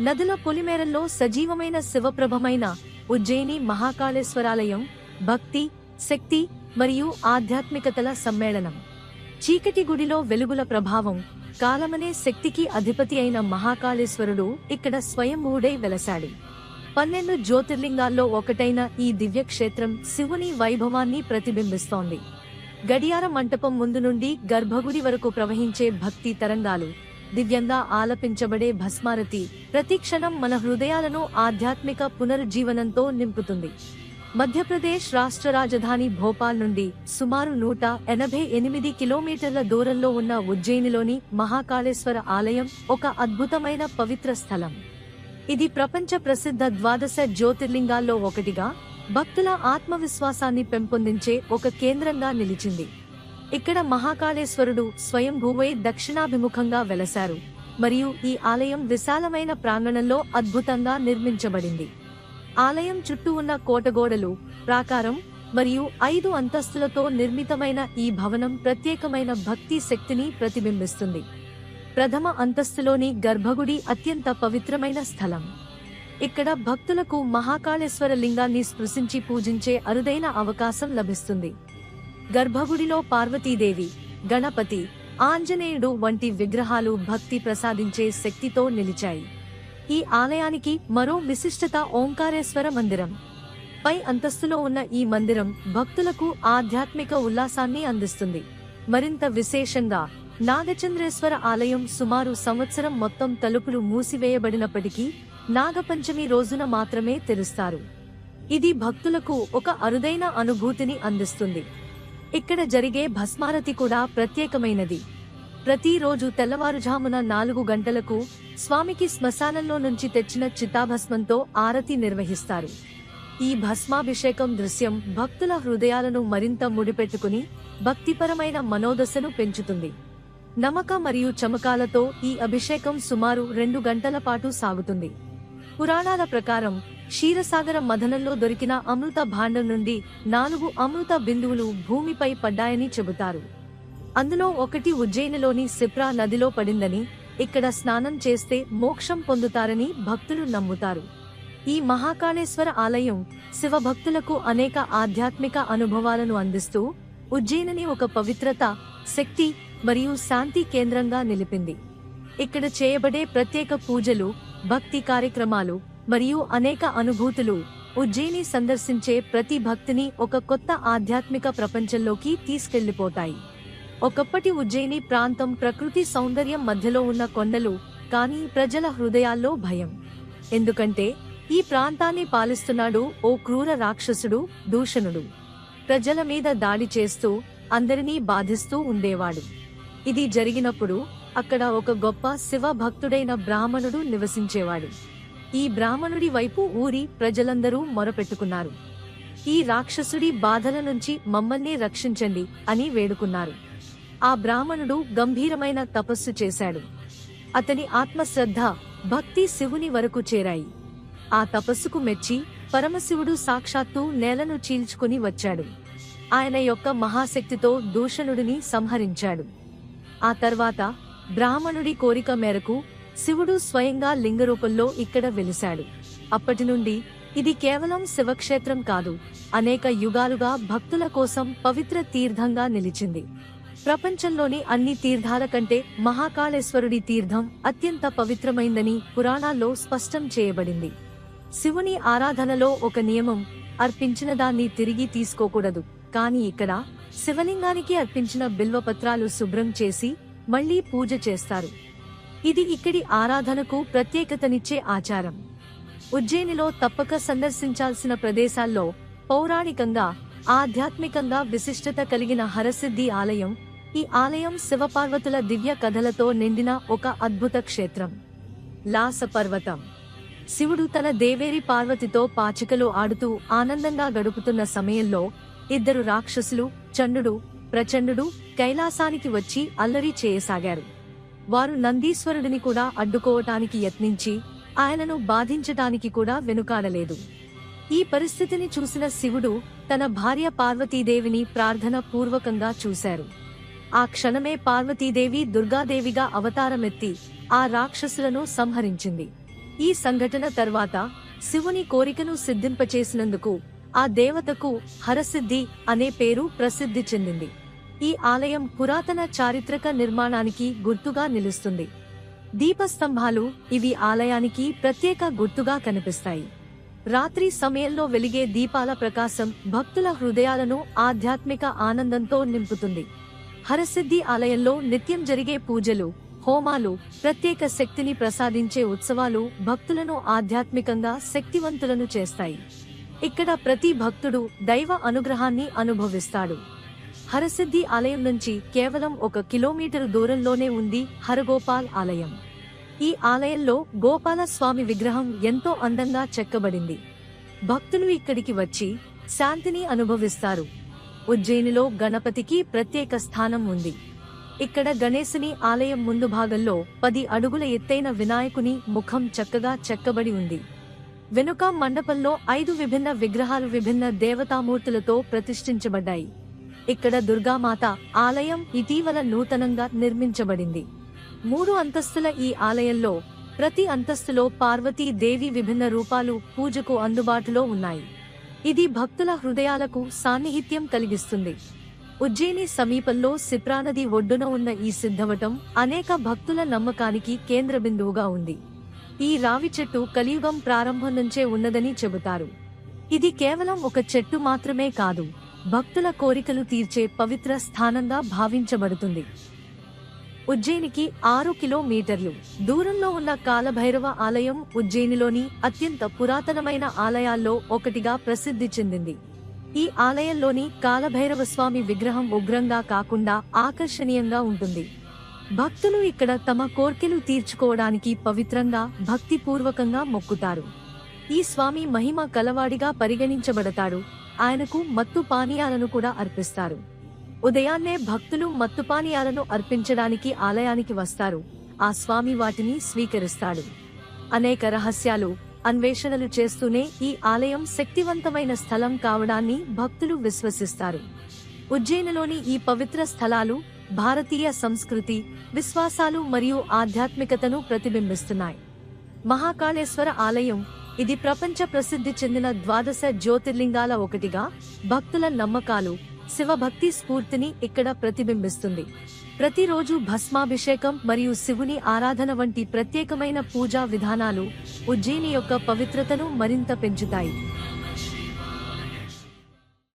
నదుల పొలిమేరల్లో సజీవమైన శివప్రభమైన ఉజ్జయిని మహాకాళేశ్వరాలయం భక్తి శక్తి మరియు ఆధ్యాత్మికతల సమ్మేళనం. చీకటి గుడిలో వెలుగుల ప్రభావం కాలమనే శక్తికి అధిపతి అయిన మహాకాళేశ్వరుడు ఇక్కడ స్వయంభూడై వెలసాడి పన్నెండు జ్యోతిర్లింగాల్లో ఒకటైన ఈ దివ్యక్షేత్రం శివుని వైభవాన్ని ప్రతిబింబిస్తోంది. గడియార మంటపం ముందు నుండి గర్భగుడి వరకు ప్రవహించే భక్తి తరంగాలు. దివ్యంగా ఆలపించబడే భస్మారతి ప్రతిక్షణం మన హృదయాలను ఆధ్యాత్మిక పునరుజ్జీవనంతో నింపుతుంది. మధ్యప్రదేశ్ రాష్ట్ర రాజధాని భోపాల్ నుండి సుమారు నూట ఎనభై ఎనిమిది కిలోమీటర్ల దూరంలో ఉన్న ఉజ్జయినిలోని మహాకాళేశ్వర ఆలయం ఒక అద్భుతమైన పవిత్ర స్థలం. ఇది ప్రపంచ ప్రసిద్ధ ద్వాదశ జ్యోతిర్లింగాల్లో ఒకటిగా భక్తుల ఆత్మవిశ్వాసాన్ని పెంపొందించే ఒక కేంద్రంగా నిలిచింది. ఇక్కడ మహాకాళేశ్వరుడు స్వయంభూవై దక్షిణాభిముఖంగా వెలశారు మరియు ఈ ఆలయం విశాలమైన ప్రాంగణంలో అద్భుతంగా నిర్మించబడింది. ఆలయం చుట్టూ ఉన్న కోటగోడలు ప్రాకారం మరియు ఐదు అంతస్తులతో నిర్మితమైన ఈ భవనం ప్రత్యేకమైన భక్తి శక్తిని ప్రతిబింబిస్తుంది. ప్రథమ అంతస్తులోని గర్భగుడి అత్యంత పవిత్రమైన స్థలం. ఇక్కడ భక్తులకు మహాకాళేశ్వర లింగాన్ని స్పృశించి పూజించే అరుదైన అవకాశం లభిస్తుంది. గర్భగుడిలో పార్వతీదేవి గణపతి ఆంజనేయుడు వంటి విగ్రహాలు భక్తి ప్రసాదించే శక్తితో నిలిచాయి. ఈ ఆలయానికి మరో విశిష్టత ఓంకారేశ్వర మందిరం. పై అంతస్తులో ఉన్న ఈ మందిరం భక్తులకు ఆధ్యాత్మిక ఉల్లాసాన్ని అందిస్తుంది. మరింత విశేషంగా నాగచంద్రేశ్వర ఆలయం సుమారు సంవత్సరం మొత్తం తలుపులు మూసివేయబడినప్పటికీ నాగపంచమి రోజున మాత్రమే తెరుస్తారు. ఇది భక్తులకు ఒక అరుదైన అనుభూతిని అందిస్తుంది. ఇక్కడ జరిగే భస్మారతి కూడా ప్రత్యేకమైనది. ప్రతిరోజు తెల్లవారుజామున నాలుగు గంటలకు స్వామికి శ్మశానంలో నుంచి తెచ్చిన చితాభస్మంతో ఆరతి నిర్వహిస్తారు. ఈ భస్మాభిషేకం దృశ్యం భక్తుల హృదయాలను మరింత ముడిపెట్టుకుని భక్తిపరమైన మనోదశను పెంచుతుంది. నమక మరియు చమకాలతో ఈ అభిషేకం సుమారు రెండు గంటల పాటు సాగుతుంది. పురాణాల ప్రకారం క్షీరసాగర మథనంలో దొరికిన అమృత భాండం నుండి నాలుగు అమృత బిందువులు భూమిపై పడ్డాయని చెబుతారు. అందులో ఒకటి ఉజ్జయినిలోని సిప్రా నదిలో పడిందని ఇక్కడ స్నానం చేస్తే మోక్షం పొందుతారని భక్తులు నమ్ముతారు. ఈ మహాకాళేశ్వర ఆలయం శివభక్తులకు అనేక ఆధ్యాత్మిక అనుభవాలను అందిస్తూ ఉజ్జయినిని ఒక పవిత్రత శక్తి మరియు శాంతి కేంద్రంగా నిలిపింది. ఇక్కడ చేయబడే ప్రత్యేక పూజలు భక్తి కార్యక్రమాలు మరియు అనేక అనుభూతులు ఉజ్జయిని సందర్శించే ప్రతి భక్తిని ఒక కొత్త ఆధ్యాత్మిక ప్రపంచంలోకి తీసుకెళ్ళిపోతాయి ఒకప్పటి ఉజ్జయిని ప్రాంతం ప్రకృతి సౌందర్యం మధ్యలో ఉన్న కొండలు కానీ ప్రజల హృదయాల్లో భయం. ఎందుకంటే ఈ ప్రాంతాన్ని పాలిస్తున్నాడు ఓ క్రూర రాక్షసుడు దూషణుడు. ప్రజల మీద దాడి చేస్తూ అందరినీ బాధిస్తూ ఉండేవాడు. ఇది జరిగినప్పుడు అక్కడ ఒక గొప్ప శివ భక్తుడైన బ్రాహ్మణుడు నివసించేవాడు. ఈ బ్రాహ్మణుడి వైపు ఊరి ప్రజలందరూ మొరపెట్టుకున్నారు. ఈ రాక్షసుడి బాధల నుంచి మమ్మల్ని రక్షించండి అని వేడుకున్నారు. ఆ బ్రాహ్మణుడు గంభీరమైన తపస్సు చేశాడు. అతని ఆత్మశ్రద్ధ భక్తి శివుని వరకు చేరాయి. ఆ తపస్సుకు మెచ్చి పరమశివుడు సాక్షాత్తు నేలను చీల్చుకుని వచ్చాడు. ఆయన యొక్క మహాశక్తితో దూషణుడిని సంహరించాడు. ఆ తర్వాత బ్రాహ్మణుడి కోరిక మేరకు శివుడు స్వయంగా లింగరూపంలో ఇక్కడ వెలిశాడు. అప్పటి నుండి ఇది కేవలం శివక్షేత్రం కాదు అనేక యుగాలుగా భక్తుల కోసం పవిత్ర తీర్థంగా నిలిచింది. ప్రపంచంలోని అన్ని తీర్థాల కంటే మహాకాళేశ్వరుడి తీర్థం అత్యంత పవిత్రమైందని పురాణాల్లో స్పష్టం చేయబడింది. శివుని ఆరాధనలో ఒక నియమం అర్పించిన దాన్ని తిరిగి తీసుకోకూడదు. కాని ఇక్కడ శివలింగానికి అర్పించిన బిల్వపత్రాలు శుభ్రం చేసి మళ్ళీ పూజ చేస్తారు. ఇది ఇక్కడి ఆరాధనకు ప్రత్యేకతనిచ్చే ఆచారం. ఉజ్జయినిలో తప్పక సందర్శించాల్సిన ప్రదేశాల్లో పౌరాణికంగా ఆధ్యాత్మికంగా విశిష్టత కలిగిన హరసిద్ధి ఆలయం ఈ ఆలయం శివపార్వతుల దివ్య కథలతో నిండిన ఒక అద్భుత క్షేత్రం. లాస పర్వతం శివుడు తన దేవేరి పార్వతితో పాచికలో ఆడుతూ ఆనందంగా గడుపుతున్న సమయంలో ఇద్దరు రాక్షసులు చండుడు ప్రచండుడు కైలాసానికి వచ్చి అల్లరి చేయసాగారు. వారు నందీశ్వరుడిని కూడా అడ్డుకోవటానికి యత్నించి ఆయనను బాధించటానికి కూడా వెనుకాడలేదు. ఈ పరిస్థితిని చూసిన శివుడు తన భార్య పార్వతీదేవిని ప్రార్థన పూర్వకంగా చూశారు. ఆ క్షణమే పార్వతీదేవి దుర్గాదేవిగా అవతారమెత్తి ఆ రాక్షసులను సంహరించింది. ఈ సంఘటన తర్వాత శివుని కోరికను సిద్ధింపచేసినందుకు ఆ దేవతకు హరసిద్ధి అనే పేరు ప్రసిద్ధి చెందింది. ఈ ఆలయం పురాతన చారిత్రక నిర్మాణానికి గుర్తుగా నిలుస్తుంది. దీపస్తంభాలు ఇవి ఆలయానికి ప్రత్యేక గుర్తుగా కనిపిస్తాయి. రాత్రి సమయంలో వెలిగే దీపాల ప్రకాశం భక్తుల హృదయాలను ఆధ్యాత్మిక ఆనందంతో నింపుతుంది. హరసిద్ధి ఆలయంలో నిత్యం జరిగే పూజలు హోమాలు ప్రత్యేక శక్తిని ప్రసాదించే ఉత్సవాలు భక్తులను ఆధ్యాత్మికంగా శక్తివంతులను చేస్తాయి. ఇక్కడ ప్రతి భక్తుడు దైవ అనుగ్రహాన్ని అనుభవిస్తాడు. హరసిద్ధి ఆలయం నుంచి కేవలం ఒక కిలోమీటర్ దూరంలోనే ఉంది హరగోపాల్ ఆలయం. ఈ ఆలయంలో గోపాల స్వామి విగ్రహం ఎంతో అందంగా చెక్కబడింది. భక్తులు ఇక్కడికి వచ్చి శాంతిని అనుభవిస్తారు. ఉజ్జయినిలో గణపతికి ప్రత్యేక స్థానం ఉంది. ఇక్కడ గణేశుని ఆలయం ముందు భాగంలో పది అడుగుల ఎత్తైన వినాయకుని ముఖం చక్కగా చెక్కబడి ఉంది. వెనుక మండపంలో ఐదు విభిన్న విగ్రహాలు విభిన్న దేవతామూర్తులతో ప్రతిష్ఠించబడ్డాయి. ఇక్కడ దుర్గామాత ఆలయం ఇటీవల నూతనంగా నిర్మించబడింది. మూడు అంతస్తుల ఈ ఆలయంలో ప్రతి అంతస్తులో పార్వతీ దేవి విభిన్న రూపాలు పూజకు అందుబాటులో ఉన్నాయి. ఇది భక్తుల హృదయాలకు సాన్నిహిత్యం కలిగిస్తుంది. ఉజ్జయిని సమీపంలో సిప్రా నది ఒడ్డున ఉన్న ఈ సిద్ధవటం అనేక భక్తుల నమ్మకానికి కేంద్ర బిందువుగా ఉంది. ఈ రావి చెట్టు కలియుగం ప్రారంభం నుంచే ఉన్నదని చెబుతారు. ఇది కేవలం ఒక చెట్టు మాత్రమే కాదు భక్తుల కోరికలు తీర్చే పవిత్ర స్థానంగా భావించబడుతుంది. ఉజ్జయినికి ఆరు కిలోమీటర్లు. దూరంలో ఉన్న కాలభైరవ ఆలయం ఉజ్జయినిలోని అత్యంత పురాతనమైన ఆలయాల్లో ఒకటిగా ప్రసిద్ధి చెందింది. ఈ ఆలయంలోని కాలభైరవ స్వామి విగ్రహం ఉగ్రంగా కాకుండా ఆకర్షణీయంగా ఉంటుంది. భక్తులు ఇక్కడ తమ కోర్కెలు తీర్చుకోవడానికి పవిత్రంగా భక్తిపూర్వకంగా మొక్కుతారు. ఈ స్వామి మహిమ కలవాడిగా పరిగణించబడతాడు. ఆయనకు మత్తు పానీయాలను కూడా అర్పిస్తారు. ఉదయాన్నే భక్తులు మత్తు పానీయాలను అర్పించడానికి ఆలయానికి వస్తారు. ఆ స్వామి వాటిని స్వీకరిస్తాడు. అనేక రహస్యాలు అన్వేషణలు చేస్తూనే ఈ ఆలయం శక్తివంతమైన స్థలం కావడాన్ని భక్తులు విశ్వసిస్తారు. ఉజ్జయినిలోని ఈ పవిత్ర స్థలాలు భారతీయ సంస్కృతి విశ్వాసాలు మరియు ఆధ్యాత్మికతను ప్రతిబింబిస్తున్నాయి. మహాకాళేశ్వర ఆలయం ఇది ప్రపంచ ప్రసిద్ధి చెందిన ద్వాదశ జ్యోతిర్లింగాల ఒకటిగా భక్తుల నమ్మకాలు శివభక్తి స్ఫూర్తిని ఇక్కడ ప్రతిబింబిస్తుంది. ప్రతిరోజు భస్మాభిషేకం మరియు శివుని ఆరాధన వంటి ప్రత్యేకమైన పూజా విధానాలు ఉజ్జయిని యొక్క పవిత్రతను మరింత పెంచుతాయి.